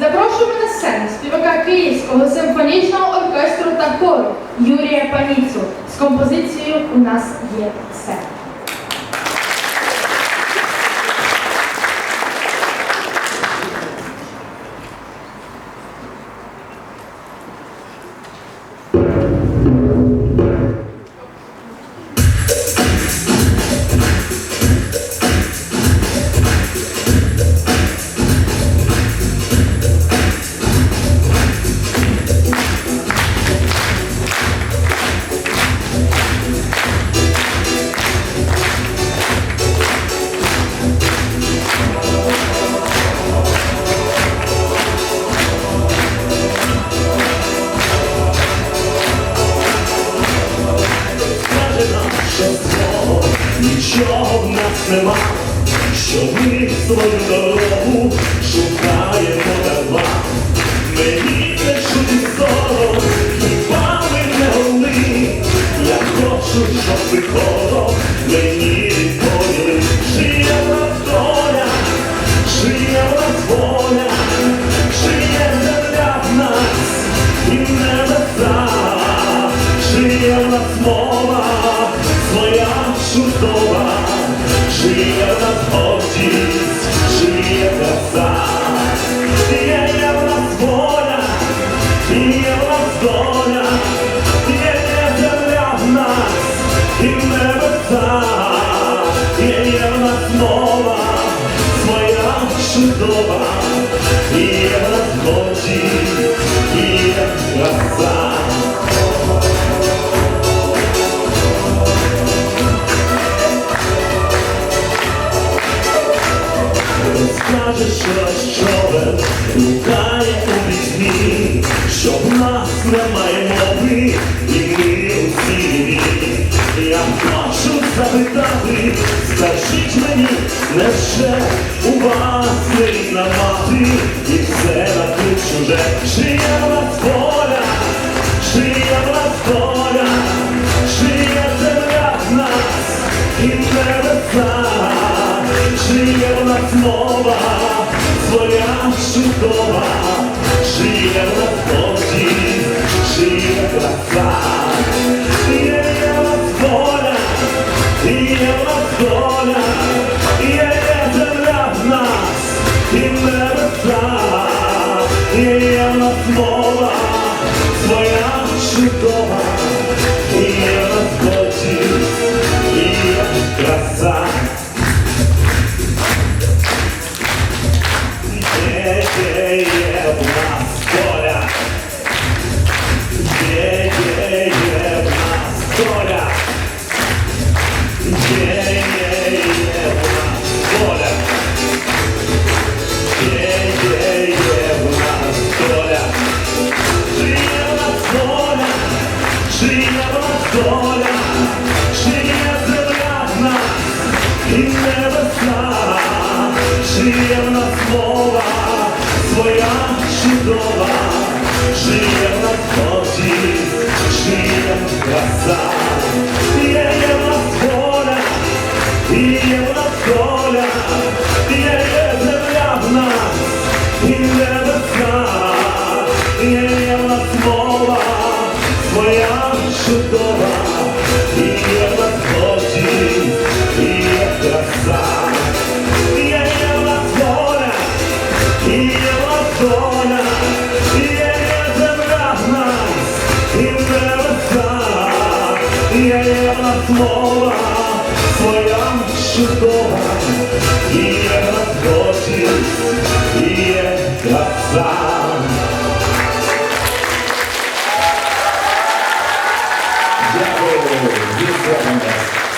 Запрошуємо на сцену співака Київського симфонічного оркестру та хору Юрія Паніцу з композицією У нас є все. Нема, що ми свою дорогу шукаємо дарма. Мені не чути сором, хіба ми не голи. Я хочу, щоб ви хором мені відповіли, чия в нас доля, чия в нас воля, чия земля в нас і небеса, чия в нас мова, своя чудова, чия в нас гордість, чия краса, є є в нас воля, є в нас доля, є є земля в нас і небеса, є є в нас мова, своя Скаже щось човен, гукає у вісні, що в нас немає мови, і ми усі рівні. Я хочу запитати, скажіть мені, невже у вас рідна мати, і все на тут чуже, чия в нас воля, чия в нас доля, чия земля в нас? І небеса. Чия в своя чудова, в нас гордість, краса, є нас воля, є в нас є земля в нас і небеса, є є мова, своя чудова, чия в нас мова, своя чудова, чия в нас гордість, чия краса, є, є в нас воля, є в нас доля, є, є земля в нас і небеса, є, є в нас мова, своя чудова, доля, я не забрав нас і не розстав, я є на слова своя чудова, і є розгодність, і є краса. Дякую, дякую.